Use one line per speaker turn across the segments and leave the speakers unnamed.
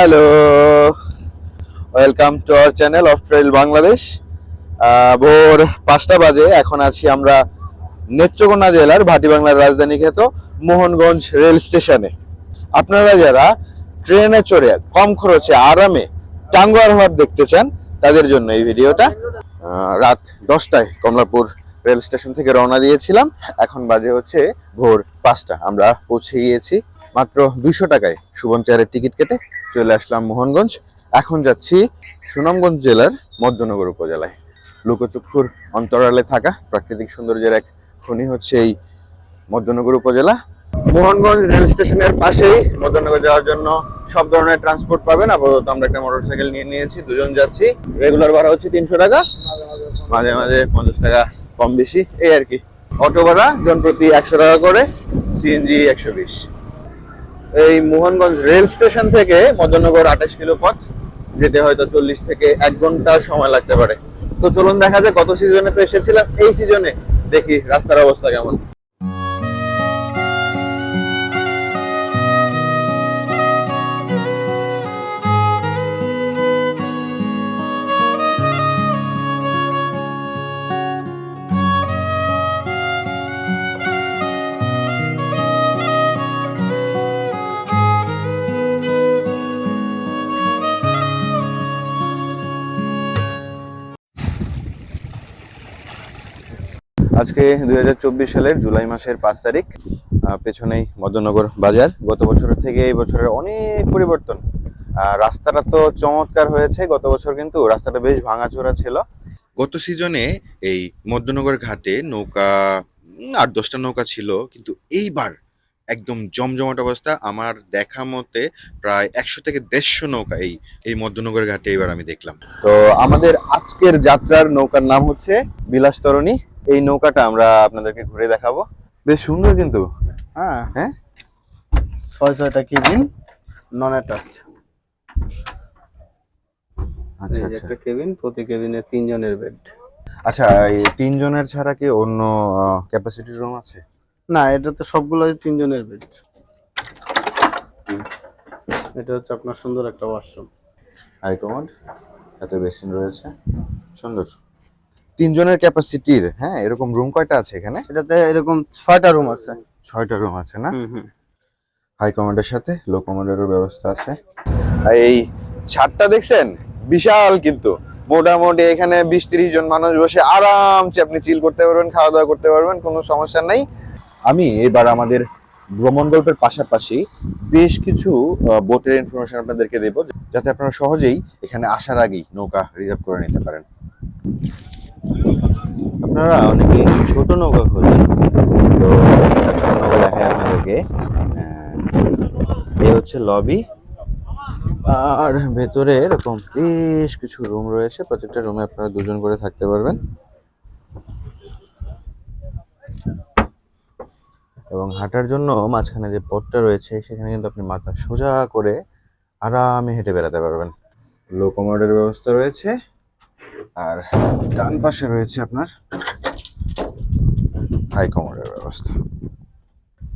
Hello welcome to our channel of trail Bangladesh ভোর পাঁচটা বাজে, এখন আছি আমরা নেত্রকোনা জেলার ভাটি বাংলার রাজধানী খ্যাত মোহনগঞ্জ রেল স্টেশনে। আপনারা যারা ট্রেনে চড়ে কম খরচে আরামে টাঙ্গুয়ার হাট দেখতে চান, তাদের জন্য এই ভিডিওটা রাত দশটায় কমলাপুর রেল স্টেশন থেকে রওনা দিয়েছিলাম। এখন বাজে হচ্ছে ভোর পাঁচটা, আমরা পৌঁছে গিয়েছি মাত্র দুইশো টাকায় সুবন চেয়ারের টিকিট কেটে চলে আসলাম মোহনগঞ্জ। এখন যাচ্ছি সুনামগঞ্জ জেলার মধ্যনগর উপজেলায়। লুকোচক্ষুর অন্তরালে থাকা প্রাকৃতিক সৌন্দর্যের এক খনি হচ্ছে এই মধ্যনগর উপজেলা। মোহনগঞ্জ রেল স্টেশনের পাশেই মধ্যনগর যাওয়ার জন্য সব ধরনের ট্রান্সপোর্ট পাবেন। আপাতত আমরা একটা মোটরসাইকেল নিয়ে নিয়েছি, দুজন যাচ্ছি। রেগুলার ভাড়া হচ্ছে তিনশো টাকা। মাঝে মাঝে পঞ্চাশ টাকা কম বেশি, এই আর কি। অটো ভাড়া জন প্রতি একশো টাকা করে, সিএনজি একশো বিশ। এই মোহনগঞ্জ রেল স্টেশন থেকে মদনগর আঠাশ কিলো পথ, যেতে হয়তো চল্লিশ থেকে এক ঘণ্টা সময় লাগতে পারে। তো চলুন দেখা যায় গত সিজনে তো এসেছিলাম। এই সিজনে দেখি রাস্তার অবস্থা কেমন। আজকে দুই হাজার চব্বিশ সালের জুলাই মাসের পাঁচ তারিখ পেছনেই মদননগর বাজার। গত বছরের থেকে এই বছরের অনেক পরিবর্তন। রাস্তাটা তো চমৎকার হয়েছে, গত বছর কিন্তু রাস্তাটা বেশ ভাঙাচোরা ছিল। গত সিজনে এই মধ্যনগর ঘাটে নৌকা আট দশটা নৌকা ছিল, কিন্তু এইবার একদম জমজমাট অবস্থা। আমার দেখা মতে প্রায় একশো থেকে দেড়শো নৌকা এই এই মধ্যনগর ঘাটে এবার আমি দেখলাম। তো আমাদের আজকের যাত্রার নৌকার নাম হচ্ছে বিলাস তরণী এই নৌকাটা আমরা আপনাদেরকে ঘুরে দেখাবো। বেশ সুন্দর কিন্তু।
হ্যাঁ।
হ্যাঁ?
ছয় ছয়টা কেবিন নন অ্যাটাচড
আচ্ছা আচ্ছা।
একটা কেবিন প্রতি কেবিনে তিনজনের বেড
আচ্ছা এই তিনজনের ছাড়া কি অন্য ক্যাপাসিটি রুম আছে?
না এটা তো সবগুলো তিনজনের বেড এটা হচ্ছে আপনার সুন্দর একটা ওয়াশরুম
হাই কমান্ড এত বেসিন রয়েছে। সুন্দর। তিনজনের ক্যাপাসিটির হ্যাঁ এরকম রুম কয়টা আছে এখানে?
এটাতে এরকম ছয়টা রুম আছে।
ছয়টা রুম আছে না? হাই কমান্ডের সাথে লো কমান্ডেরও ব্যবস্থা আছে। এই ছাদটা দেখছেন? বিশাল কিন্তু। মোটামুটি এখানে বিশ তিরিশ জন মানুষ বসে আরামসে আপনি চিল করতে পারবেন খাওয়া দাওয়া করতে পারবেন কোনো সমস্যা নেই। আমি এবার আমাদের ভ্রমণ গল্পের পাশাপাশি বেশ কিছু বোটের ইনফরমেশন আপনাদেরকে দেব যাতে আপনারা সহজেই এখানে আসার আগেই নৌকা রিজার্ভ করে নিতে পারেন। আপনারা অনেকেই ছোট নৌকা খোঁজেন, তো একটা ছোট নৌকা দেখায় আপনাদেরকে। এই হচ্ছে লবি আর ভেতরে এরকম বেশ কিছু রুম রয়েছে, প্রত্যেকটা রুমে আপনারা দুজন করে থাকতে পারবেন। এবং হাঁটার জন্য মাঝখানে যে পথটা রয়েছে, সেখানে কিন্তু আপনি মাথা সোজা করে আরামে হেঁটে বেড়াতে পারবেন। লো কমোডের ব্যবস্থা রয়েছে। আর ডান পাশে রয়েছে আপনার হাই কমোডের ব্যবস্থা।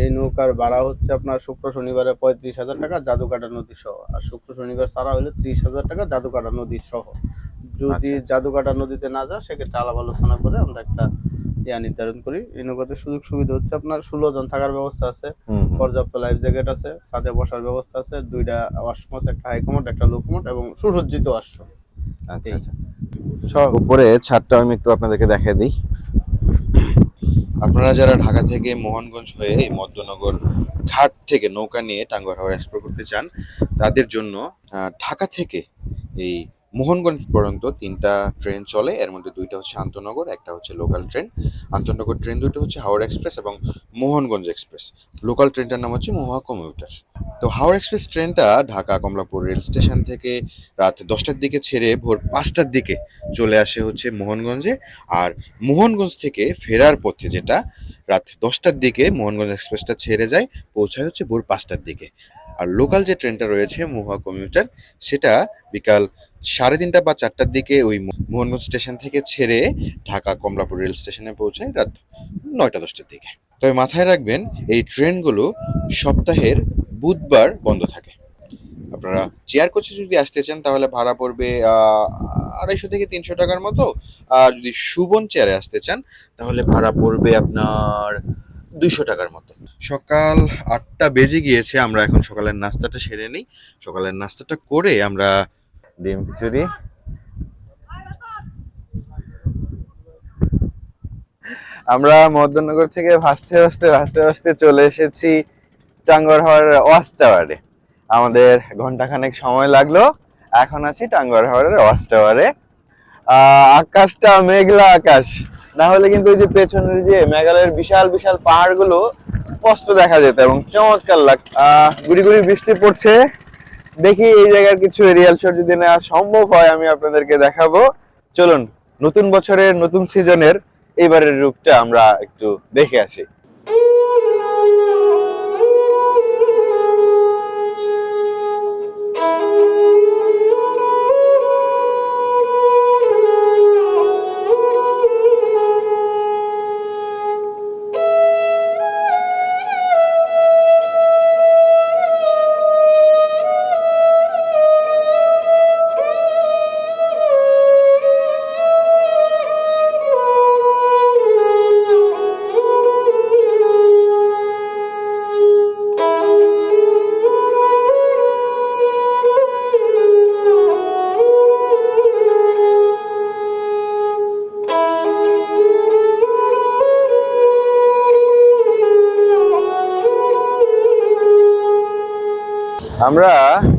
এই নৌকার ভাড়া হচ্ছে আপনার শুক্র শনিবারে পঁয়ত্রিশ হাজার টাকা জাদুকাটা নদী সহ। আর শুক্র শনিবার ছাড়া হলে ত্রিশ হাজার টাকা জাদুকাটা নদী সহ। যদি
আচ্ছা।
জাদুকাটা নদীতে না যায় সেক্ষেত্রে আলাপ আলোচনা করে আমরা একটা ইয়া নির্ধারণ করি। এই নৌকাতে সুযোগ সুবিধা হচ্ছে আপনার ষোলো জন থাকার ব্যবস্থা আছে। পর্যাপ্ত লাইফ জ্যাকেট আছে ছাদে বসার ব্যবস্থা আছে দুইটা ওয়াশরুম আছে একটা হাইকমোড একটা লোকমোড এবং সুসজ্জিত ওয়াশরুম
আচ্ছা আচ্ছা। উপরে ছাদটা আমি একটু আপনাদেরকে দেখিয়ে দিই। আপনারা যারা ঢাকা থেকে মোহনগঞ্জ হয়ে এই মধ্যনগর ঘাট থেকে নৌকা নিয়ে টাঙ্গুয়ার হাওড় এক্সপ্লোর করতে চান, তাদের জন্য ঢাকা থেকে এই মোহনগঞ্জ পর্যন্ত তিনটা ট্রেন চলে। এর মধ্যে দুইটা হচ্ছে আন্তনগর, একটা হচ্ছে লোকাল ট্রেন। আন্তনগর ট্রেন দুটো হচ্ছে হাওড়া এক্সপ্রেস এবং মোহনগঞ্জ এক্সপ্রেস। লোকাল ট্রেনটার নাম হচ্ছে মহুয়া কমিউটার। তো হাওড়া এক্সপ্রেস ট্রেনটা ঢাকা কমলাপুর রেল স্টেশন থেকে রাত দশটার দিকে ছেড়ে ভোর পাঁচটার দিকে চলে আসে হচ্ছে মোহনগঞ্জে। আর মোহনগঞ্জ থেকে ফেরার পথে যেটা রাত দশটার দিকে মোহনগঞ্জ এক্সপ্রেসটা ছেড়ে যায়, পৌঁছায় হচ্ছে ভোর পাঁচটার দিকে। আর লোকাল যে ট্রেনটা রয়েছে মহুয়া কমিউটার, সেটা বিকাল সাড়ে তিনটা বা চারটার দিকে ওই মোহনগঞ্জ স্টেশন থেকে ছেড়ে ঢাকা কমলাপুর রেল স্টেশনে পৌঁছায় রাত নয়টা দশটার দিকে। তবে মাথায় রাখবেন, এই ট্রেনগুলো সপ্তাহের বুধবার বন্ধ থাকে। আপনারা চেয়ার কোচে যদি আসতে চান, তাহলে ভাড়া পড়বে আড়াইশো থেকে তিনশো টাকার মতো। আর যদি সুবন চেয়ারে আসতে চান, তাহলে ভাড়া পড়বে আপনার দুইশো টাকার মতো। সকাল আটটা বেজে গিয়েছে, আমরা এখন সকালের নাস্তাটা সেরে নিই। সকালের নাস্তাটা করে আমরা ডিম খিচুড়ি। আমরা মদননগর থেকে ভাসতে ভাসতে ভাসতে ভাসতে চলে এসেছি টাঙ্গরহাওয়ার ওয়াচ টাওয়ারে। আমাদের ঘন্টাখানেক সময় লাগল এখন আছি টাঙ্গর টাঙ্গরহাওয়ারের ওয়াচ টাওয়ারে আকাশটা মেঘলা আকাশ। না হলে কিন্তু ওই যে পেছনের যে মেঘালয়ের বিশাল বিশাল পাহাড়গুলো স্পষ্ট দেখা যেত এবং চমৎকার লাগ আহ, গুড়ি গুড়ি বৃষ্টি পড়ছে। দেখি এই জায়গার কিছু এরিয়াল শট যদি নেওয়া সম্ভব হয়, আমি আপনাদেরকে দেখাবো। চলুন, নতুন বছরের, নতুন সিজনের এবারের রূপটা আমরা একটু দেখে আসি। আমরা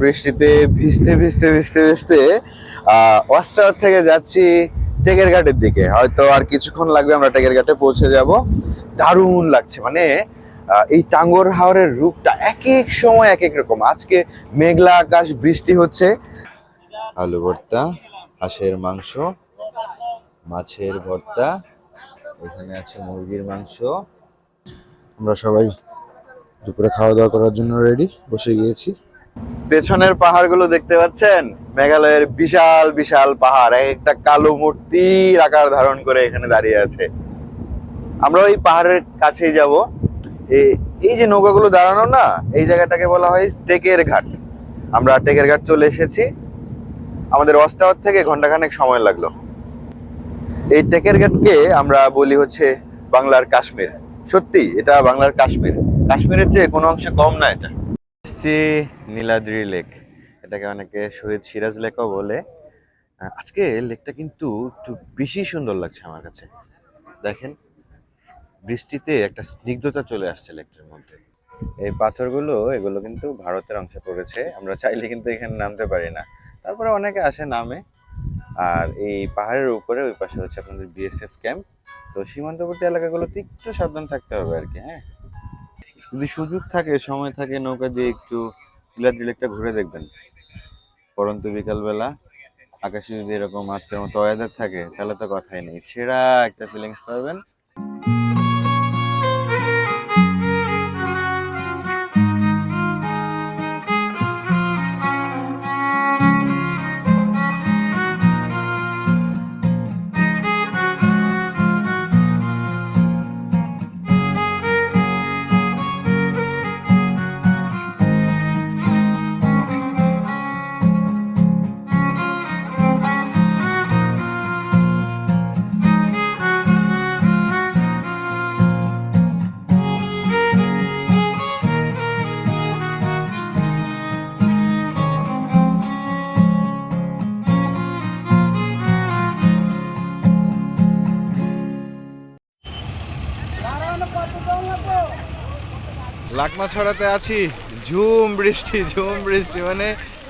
বৃষ্টিতে ভিজতে ভিজতে ভিজতে ভিজতে ওয়াস্টার থেকে যাচ্ছি টেকের ঘাটের দিকে। হয়তো আর কিছুক্ষণ লাগবে আমরা টেকের ঘাটে পৌঁছে যাব। দারুণ লাগছে মানে এই টাঙ্গর হাওরের রূপটা এক এক সময় এক এক রকম। আজকে মেঘলা আকাশ বৃষ্টি হচ্ছে। আলু ভর্তা হাঁসের মাংস মাছের ভর্তা এখানে আছে মুরগির মাংস। আমরা সবাই দুপুরে খাওয়া দাওয়া করার জন্য রেডি বসে গিয়েছি। পেছনের পাহাড়গুলো দেখতে পাচ্ছেন? মেঘালয়ের বিশাল বিশাল পাহাড়। একটা কালো মূর্তির আকার ধারণ করে এখানে দাঁড়িয়ে আছে। আমরা ওই পাহাড়ের কাছেই যাব। এই যে নৌকাগুলো দাঁড়ানো না, এই জায়গাটাকে বলা হয় টেকের ঘাট। আমরা টেকের ঘাট চলে এসেছি। আমাদের ওয়াচ টাওয়ার থেকে ঘন্টাখানেক সময় লাগল। এই টেকের ঘাটকে আমরা বলি হচ্ছে বাংলার কাশ্মীর। সত্যি, এটা বাংলার কাশ্মীর। কাশ্মীরের চেয়ে কোনো অংশে কম না এটা। এসছি নীলাদ্রি লেক। এটাকে অনেকে শহীদ সিরাজ লেকও বলে। আজকে লেকটা কিন্তু একটু বেশি সুন্দর লাগছে আমার কাছে। দেখেন, বৃষ্টিতে একটা স্নিগ্ধতা চলে আসছে লেকটার মধ্যে। এই পাথরগুলো, এগুলো কিন্তু ভারতের অংশে পড়েছে। আমরা চাইলে কিন্তু এখানে নামতে পারি না। তারপরে অনেকে আসে নামে। আর এই পাহাড়ের উপরে, ওই পাশে হচ্ছে আপনাদের বিএসএফ ক্যাম্প তো সীমান্তবর্তী এলাকাগুলোতে একটু সাবধান থাকতে হবে আর কি হ্যাঁ? যদি সুযোগ থাকে, সময় থাকে, নৌকা দিয়ে একটু নীলাদ্রি লেকটা ঘুরে দেখবেন। পরন্তু বিকালবেলা আকাশে যদি এরকম আজকের মতো ওয়েদার থাকে, তাহলে তো কথাই নেই। সেরা একটা ফিলিংস পাবেন। লাকমা ছড়াতে আছি। ঝুম বৃষ্টি ঝুম বৃষ্টি মানে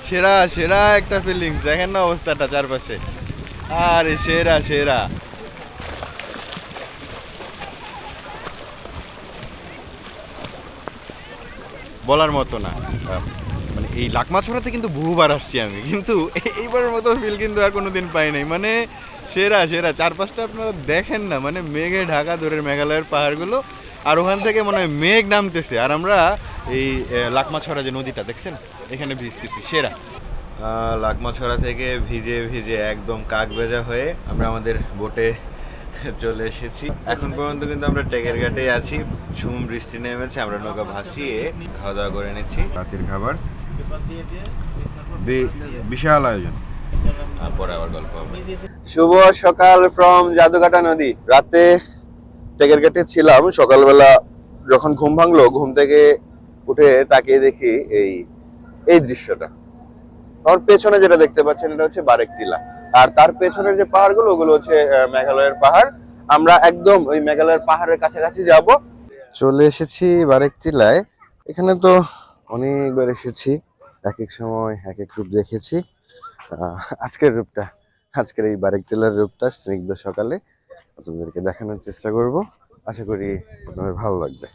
সেরা সেরা একটা ফিলিংস দেখেন না অবস্থাটা চারপাশে। আরে সেরা সেরা। বলার মতো না। মানে এই লাকমা ছড়াতে কিন্তু বহুবার আসছি আমি, কিন্তু এইবারের মতো ফিল কিন্তু আর কোনোদিন পাই নাই। মানে সেরা সেরা। চারপাশটা আপনারা দেখেন না মানে মেঘে ঢাকা দূরের মেঘালয়ের পাহাড়গুলো। আর ওখান থেকে মনে হয় মেঘ নামতেছে। আর আমরা এই লাকমাছড়া যে নদীটা দেখছেন? এখানে ভিজতেছি সেরা। লাকমাছড়া থেকে ভিজে ভিজে একদম কাক ভেজা হয়ে আমরা আমাদের বোটে চলে এসেছি। এখন পর্যন্ত কিন্তু আমরা টেকের ঘাটে আছি। ঝুম বৃষ্টি নেমেছে আমরা নৌকা ভাসিয়ে খাওয়া দাওয়া করে নিচ্ছি। রাতের খাবার।
বিশাল আয়োজন।
পরে আবার গল্প হবে। শুভ সকাল ফ্রম জাদুকাটা নদী। রাতে টেকের গেটে ছিলাম, সকালবেলা যখন ঘুম ভাঙলো, ঘুম থেকে উঠে তাকিয়ে দেখি এই এই দৃশ্যটা। আমার পেছনে যেটা দেখতে পাচ্ছেন, এটা হচ্ছে বারেক টিলা। আর তার পেছনের যে পাহাড়গুলো, ওগুলো হচ্ছে মেঘালয়ের পাহাড়। আমরা একদম ওই মেঘালয়ের পাহাড়ের কাছাকাছি যাব। চলে এসেছি বারেক টিলায়। এখানে তো অনেকবার এসেছি। এক এক সময়, এক এক রূপ দেখেছি। আজকের রূপটা, আজকের এই বারেক টিলার রূপটা স্নিগ্ধ সকালে। আপনাদেরকে দেখানোর চেষ্টা করব। আশা করি আপনাদের ভালো লাগবে।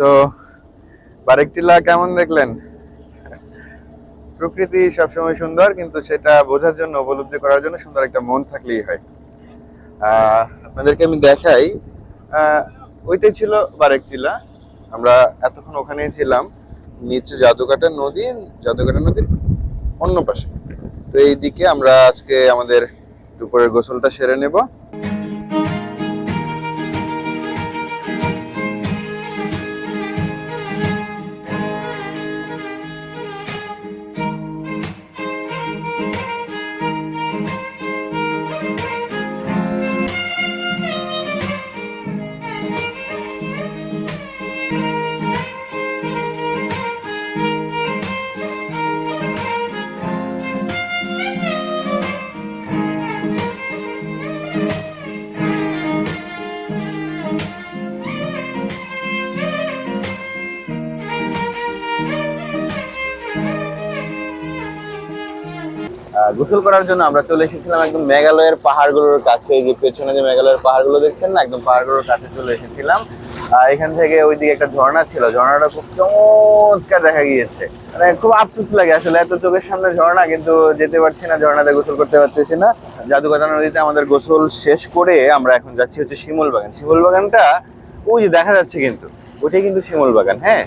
তো বারেকটিলা কেমন দেখলেন? প্রকৃতি সবসময় সুন্দর, কিন্তু সেটা বোঝার জন্য, উপলব্ধি করার জন্য সুন্দর একটা মন থাকলেই হয়। আপনাদেরকে আমি দেখাই। ওইটাই ছিল বারেকটিলা। আমরা এতক্ষণ ওখানেই ছিলাম। নিচে জাদুকাটা নদী জাদুকাটা নদীর অন্য পাশে। তো এই দিকে আমরা আজকে আমাদের দুপুরের গোসলটা সেরে নেব। গোসল করার জন্য আমরা চলে এসেছিলাম একদম মেঘালয়ের পাহাড়গুলোর কাছে যে পেছনে যে মেঘালয়ের পাহাড়গুলো দেখছেন না একদম পাহাড়গুলোর কাছে চলে এসেছিলাম। আহ, এখান থেকে ওইদিকে একটা ঝর্ণা ছিল ঝর্ণাটা খুব চমৎকার দেখা গিয়েছে। মানে খুব আফসোস লাগে আসলে এত চোখের সামনে ঝর্ণা কিন্তু যেতে পারছি না ঝর্ণাতে গোসল করতে পারতেছি না। জাদুকাটা নদীতে আমাদের গোসল শেষ করে আমরা এখন যাচ্ছি হচ্ছে শিমুল বাগান। শিমুল বাগানটা ওই যে দেখা যাচ্ছে কিন্তু ওইটাই কিন্তু শিমুল বাগান হ্যাঁ?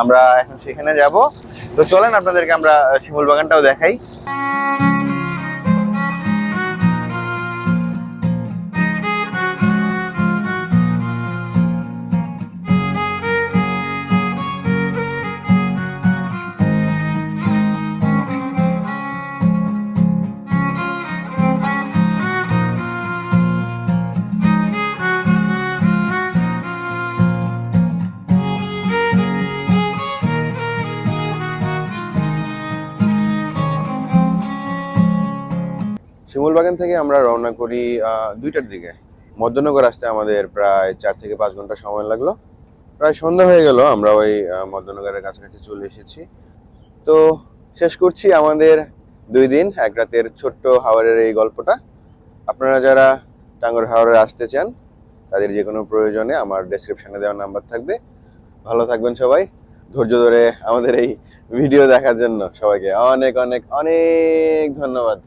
আমরা এখন সেখানে যাব। তো চলেন আপনাদেরকে আমরা শিমুল বাগানটাও দেখাই। শিমুল বাগান থেকে আমরা রওনা করি দুইটার দিকে। মধ্যনগর আসতে আমাদের প্রায় চার থেকে পাঁচ ঘণ্টা সময় লাগল। প্রায় সন্ধ্যা হয়ে গেল, আমরা ওই মধ্যনগরের কাছাকাছি চলে এসেছি। তো শেষ করছি আমাদের দুই দিন, এক রাতের ছোট্ট হাওয়ারের এই গল্পটা। আপনারা যারা টাঙ্গর হাওয়ারে আসতে চান, তাদের যে কোনো প্রয়োজনে আমার ডেসক্রিপশনে দেওয়া নাম্বার থাকবে। ভালো থাকবেন সবাই। ধৈর্য ধরে আমাদের এই ভিডিও দেখার জন্য সবাইকে অনেক অনেক অনেক ধন্যবাদ।